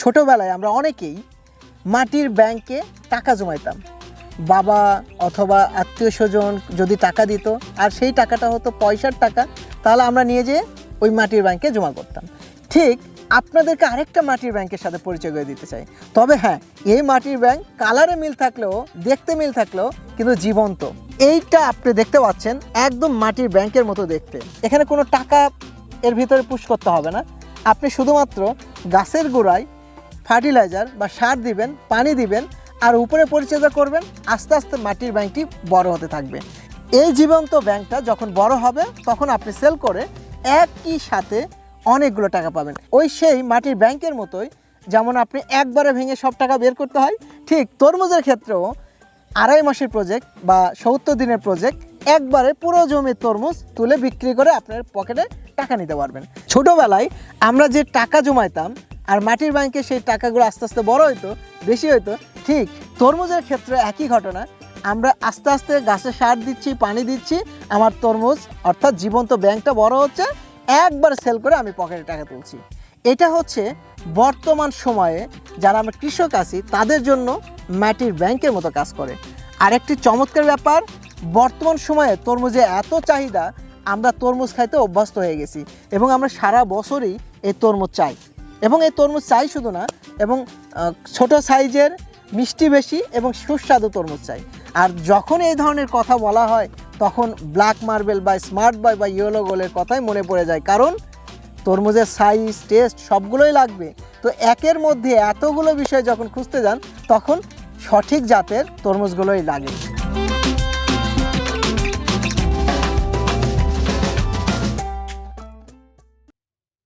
ছোটোবেলায় আমরা অনেকেই মাটির ব্যাংকে টাকা জমাইতাম। বাবা অথবা আত্মীয় স্বজন যদি টাকা দিত আর সেই টাকাটা হতো পয়সার টাকা, তাহলে আমরা নিয়ে যেয়ে ওই মাটির ব্যাংকে জমা করতাম। ঠিক আপনাদেরকে আরেকটা মাটির ব্যাংকের সাথে পরিচয় করে দিতে চাই। তবে হ্যাঁ এই মাটির ব্যাংক কালারে মিল থাকলেও, দেখতে মিল থাকলেও কিন্তু জীবন্ত। এইটা আপনি দেখতে পাচ্ছেন একদম মাটির ব্যাংকের মতো দেখতে। এখানে কোনো টাকা এর ভিতরে পুশ করতে হবে না। আপনি শুধুমাত্র গাছের গোড়ায় ফার্টিলাইজার বা সার দিবেন, পানি দিবেন আর উপরে পরিচর্যা করবেন, আস্তে আস্তে মাটির ব্যাংকটি বড় হতে থাকবে। এই জীবন্ত ব্যাংকটা যখন বড় হবে, তখন আপনি সেল করে একই সাথে অনেকগুলো টাকা পাবেন। ওই সেই মাটির ব্যাংকের মতোই যেমন আপনি একবারে ভেঙে সব টাকা বের করতে হয়, ঠিক তরমুজের ক্ষেত্রেও আড়াই মাসের প্রজেক্ট বা সত্তর দিনের প্রজেক্ট একবারে পুরো জমির তরমুজ তুলে বিক্রি করে আপনার পকেটে টাকা নিতে পারবেন। ছোটোবেলায় আমরা যে টাকা জমাইতাম আর মাটির ব্যাংকে সেই টাকাগুলো আস্তে আস্তে বড় হইতো, বেশি হইতো, ঠিক তরমুজের ক্ষেত্রে একই ঘটনা। আমরা আস্তে আস্তে গাছে সার দিচ্ছি, পানি দিচ্ছি, আমার তরমুজ অর্থাৎ জীবন্ত ব্যাংকটা বড় হচ্ছে, একবার সেল করে আমি পকেটে টাকা তুলছি। এটা হচ্ছে বর্তমান সময়ে যারা আমরা কৃষক আছি, তাদের জন্য মাটির ব্যাংকের মতো কাজ করে। আরেকটি চমৎকার ব্যাপার, বর্তমান সময়ে তরমুজে এত চাহিদা, আমরা তরমুজ খাইতে অভ্যস্ত হয়ে গেছি এবং আমরা সারা বছরই এই তরমুজ চাই। এবং এই তরমুজ চাই শুধু না, এবং ছোট সাইজের মিষ্টি বেশি এবং সুস্বাদু তরমুজ চাই। আর যখন এই ধরনের কথা বলা হয়, তখন ব্ল্যাক মার্বেল বা স্মার্ট বয় বা ইয়েলো গোলের কথাই মনে পড়ে যায়। কারণ, তরমুজের সাইজ টেস্ট সবগুলোই লাগবে। তো একের মধ্যে এতগুলো বিষয় যখন খুঁজতে যান, তখন সঠিক জাতের তরমুজগুলোই লাগে।